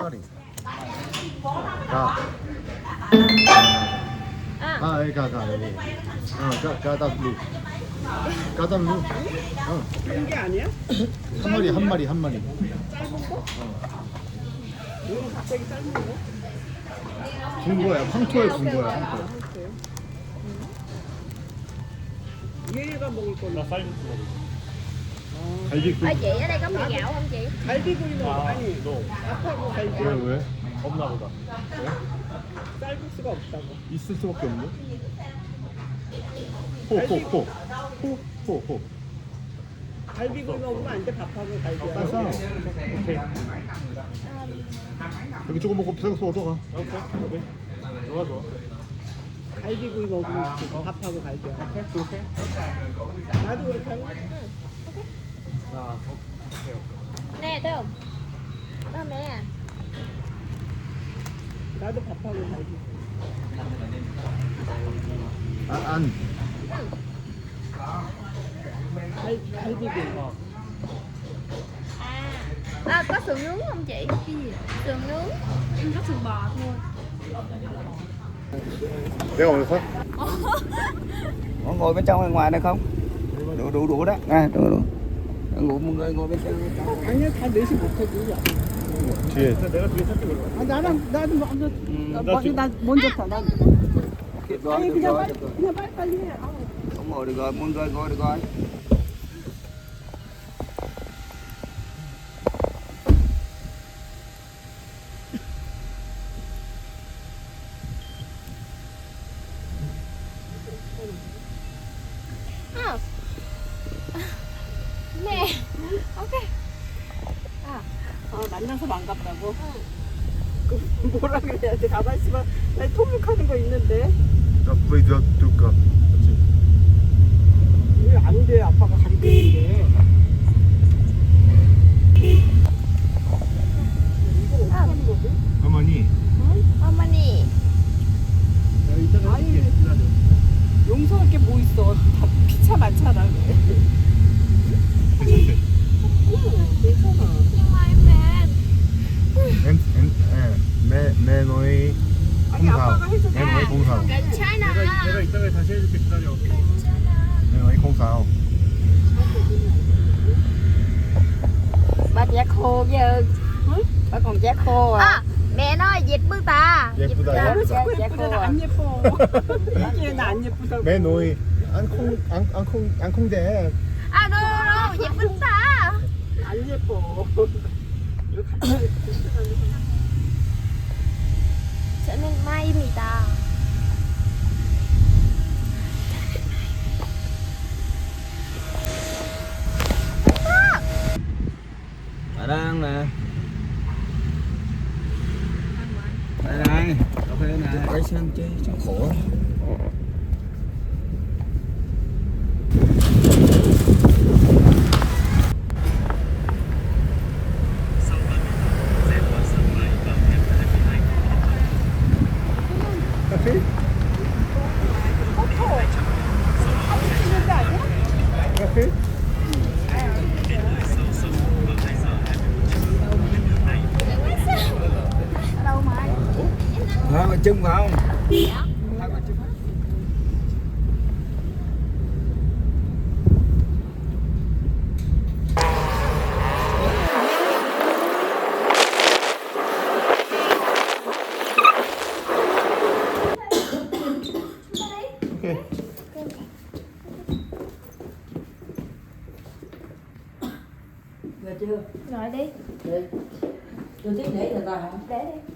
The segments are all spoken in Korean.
파리. 가. 아, 여기 가, 가, 여기. 어, 가, 가다루. 가다루. 어, 이게 아니야? 한 마리, 한 마리, 한 마리. 이거 갑자기 삶은 거? 군 거야, 황토에 군 거야, 황토. 그래요? 얘가 먹을 걸로. 나 쌀국수 먹을 갈비국. Ơ chị ở đây có mì gạo không chị? 갈비 구이 먹어. 아니, 밥하고 갈비. 왜, 왜? 없나 보다. 쌀국수가 없다고. 있을 수밖에 없는데? 호, 호, 호. 호, 호, 호. 갈비구이 먹으면 안 돼. 밥하고 갈비하고. 싸. 오케이. 여기 조금 먹고 비싸서 얻어가. 오케이. 오케이. 좋아 좋아. 갈비 구이 먹으면 되고 밥하고 갈비하고. 그렇게. 나도 그렇게 하면 자, 오케이. 오케이. Nè mẹ 나도 밥하고 갈비. 아, 안. thấy thấy cái gì ngọt à, có sườn nướng không chị cái gì sườn nướng có sườn bò thôi để ngồi không Ủa, ngồi bên trong hay ngoài này không đủ đủ đủ đó à đủ đủ ngủ một người ngồi bên trong anh ấy anh để xin một cái gì vậy Chị. Anh đã đang đang bọn bọn đang muốn cho thằng đang. Anh đi. Ngồi ngồi được rồi. Không Nè Ok 아, 만나서 반갑다고? 그 뭐라 그래야 돼? 가만 있으면 나 통역하는 거 있는데 나 브이드 둘까? 그렇지. 왜안 돼? 아빠가 가르치는데 이거 어떻게 하는 거지? 어머니. 어머니 내가 이따가 아니. 해줄게. 기다려. 용서할 게 뭐 있어? 다 피차 많잖아. 괜찮대. 괜찮아. Em. 괜찮아 내가 내가 이따가 다시 해줄게. 기다려. 매너 ấy không sao. Bác giá khô chứ bắt còn giá khô à, à mẹ nói dịp bước ta. Dịp bước ta giá khô à? Mẹ nuôi ăn không ăn ăn không ăn không dễ à? à no no dịp bước ta. Ăn dịp sẽ nên mai mì ta không? Dạ. chưa? Nói đi. Đi. Tôi tiếp để người ta hả? Để đi.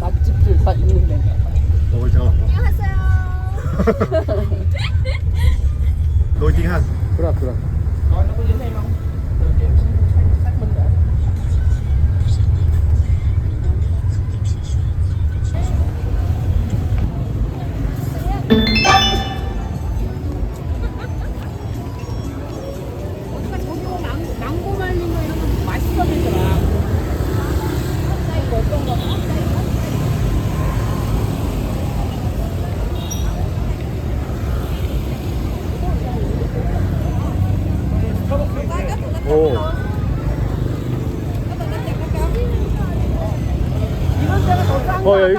맛집들 다 있는데. 먹을자. 안녕하세요 노팅한. 그래, 그래.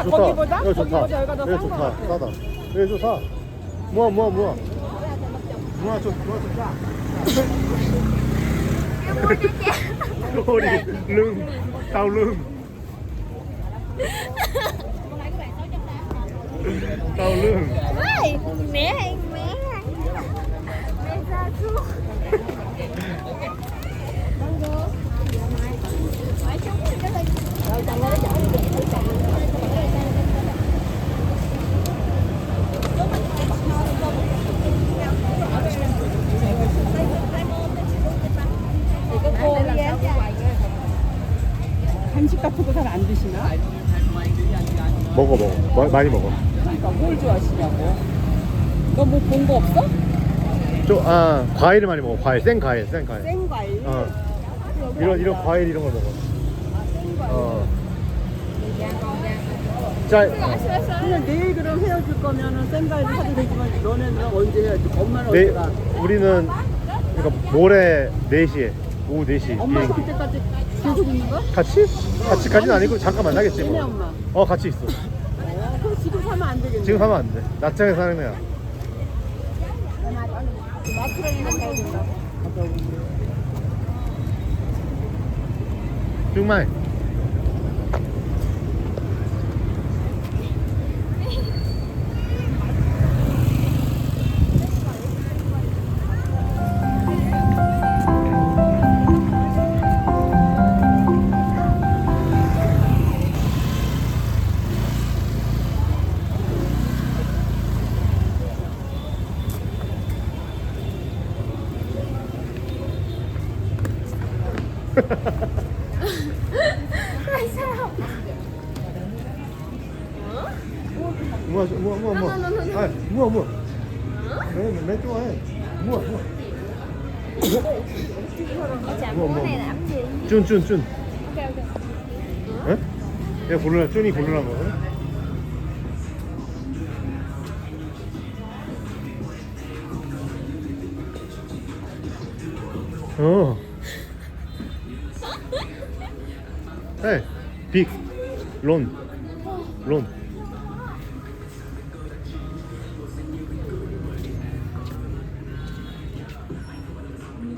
좋다. 거기보다? 여기 좋다. 거기보다 여기가 더 여기 싼 좋다. 것 같아. 싸다. 여기 좀 사. 뭐야 뭐야 뭐야. 뭐야 좀 뭐야 tao lưng Ôi, mẹ hay mẹ Mẹ 먹어 먹어 마- 많이 먹어 그러니까 뭘 좋아하시냐고. 너 뭐 본 거 없어? 저아 과일을 많이 먹어 과일 생 과일 생 과일 생과일. 어 이런 이런 과일 이런 걸 먹어 어 짜, 어. 그냥 내일 그럼 헤어질 거면은 생과일 사도 되지만 너네는 언제 해야지? 엄마는 내, 언제 가? 우리는 그러니까 모레 4시에 오후 4시 엄마가 비행기 그때까지 계속 있는 거야? 같이? 같이까지는 아니고 잠깐 만나겠지 얘네 뭐. 엄마. 어 같이 있어 어, 그럼 지금 사면 안 되겠네. 지금 하면 안 돼 낮장에 사는 애야 마트랑이나 가야 된다. 정말 mua mua mua mua à, mua mua mấy mấy chỗ ấy mua mua Chả Mua, mua mua. này làm gì 쭌쭌쭌 Ok ok 에? 얘 고르라 쭌이 고르란 거거든 어 헤이 빅 론 론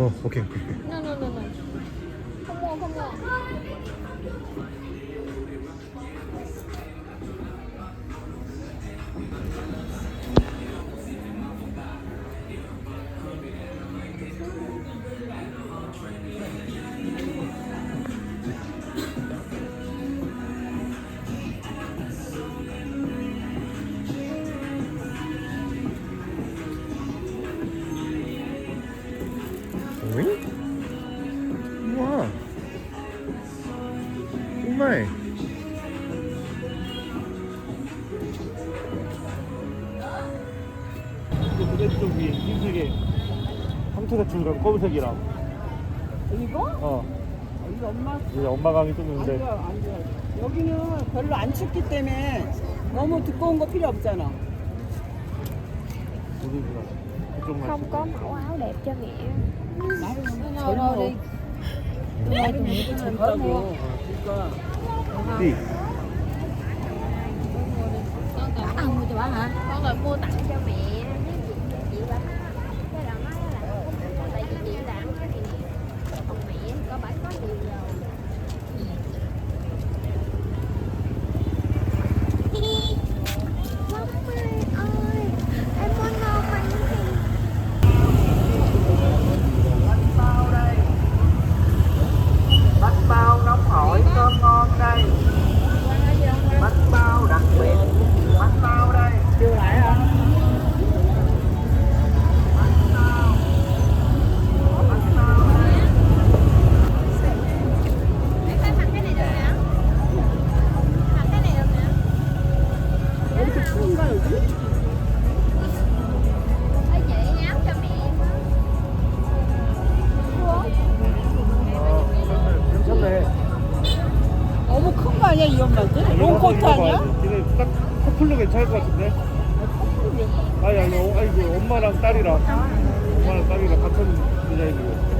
어 오케이 오케이 no no no Không mua không mua 정말 무대쪽 위에 흰색에 황토색충이랑 검은색이랑 이거? 어 이거 엄마 이제 엄마 강이 좀안 있는데 좋아 안 좋아. 여기는 별로 안 춥기 때문에 너무 두꺼운 거 필요 없잖아. 어디구나 그쪽만 Không có mẫu áo đẹp cho mẹ 젊어. 젊다 đi đã mua cho bà hả con rồi mua tặng cho mẹ tại vì chị làm cái kỷ niệm còn mẹ có bãi có nhiều 이제 엄마랑 딸이랑 엄마랑 딸이랑 같은 디자인이에요.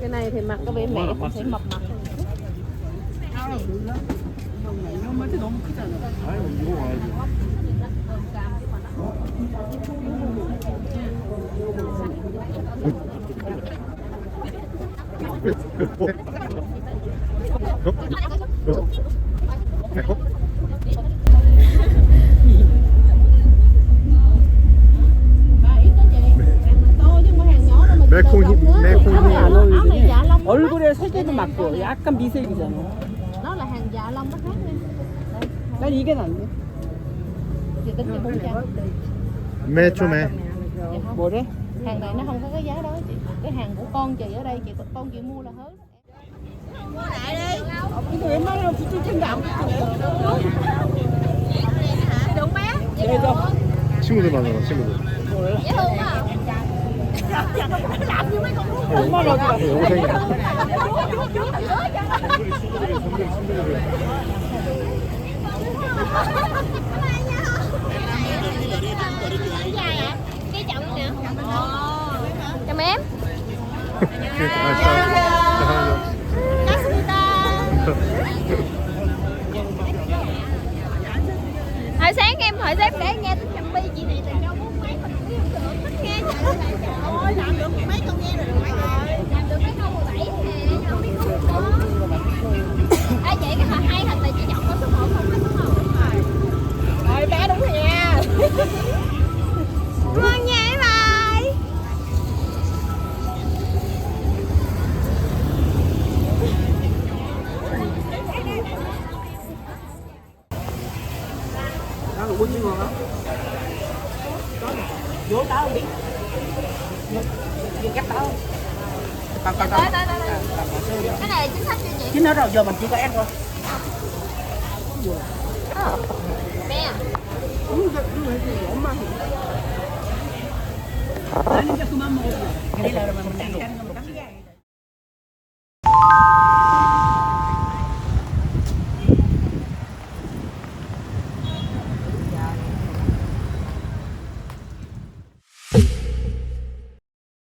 cái này thì mặc có vẻ mẹ cũng sẽ mập mặt hơn. Mập 아니 이거 와야지 dạ lông 얼굴에 색에도 맞고 약간 미색이잖아. 난 이게 낫네. chị tính cho bốn trăm 매초매 뭐래? hàng này nó không có cái giá đó chị cái hàng của con chị ở đây chị con chị mua là hết 이거 웬만하면 붙을 텐데 안 붙어. đúng bé 그래서 친구들 만나봐 친구들 dễ thương quá làm như mấy con 얼마나 어디 갔어? 영생이야 cái chồng em. 아, hồi sáng em hỏi sếp để nghe tiếng chồng bi chị này là cho bốn mấy mình cũng không được thích nghe. Ôi làm được mấy con nghe rồi làm được mấy câu 17 nè không biết không à vậy cái mà hay thật là chị Ngon nha em ơi Đó là quân chứ ngon lắm Có nè. Vô táo đi. Vô. Cắt táo không? Còn còn còn Cái này chính sách cho chị. Chính nó rồi, giờ mình chỉ có ăn thôi. Ờ. Mẹ. Bé 아니 이제 그만 먹어. 내일 날만 먹는 거.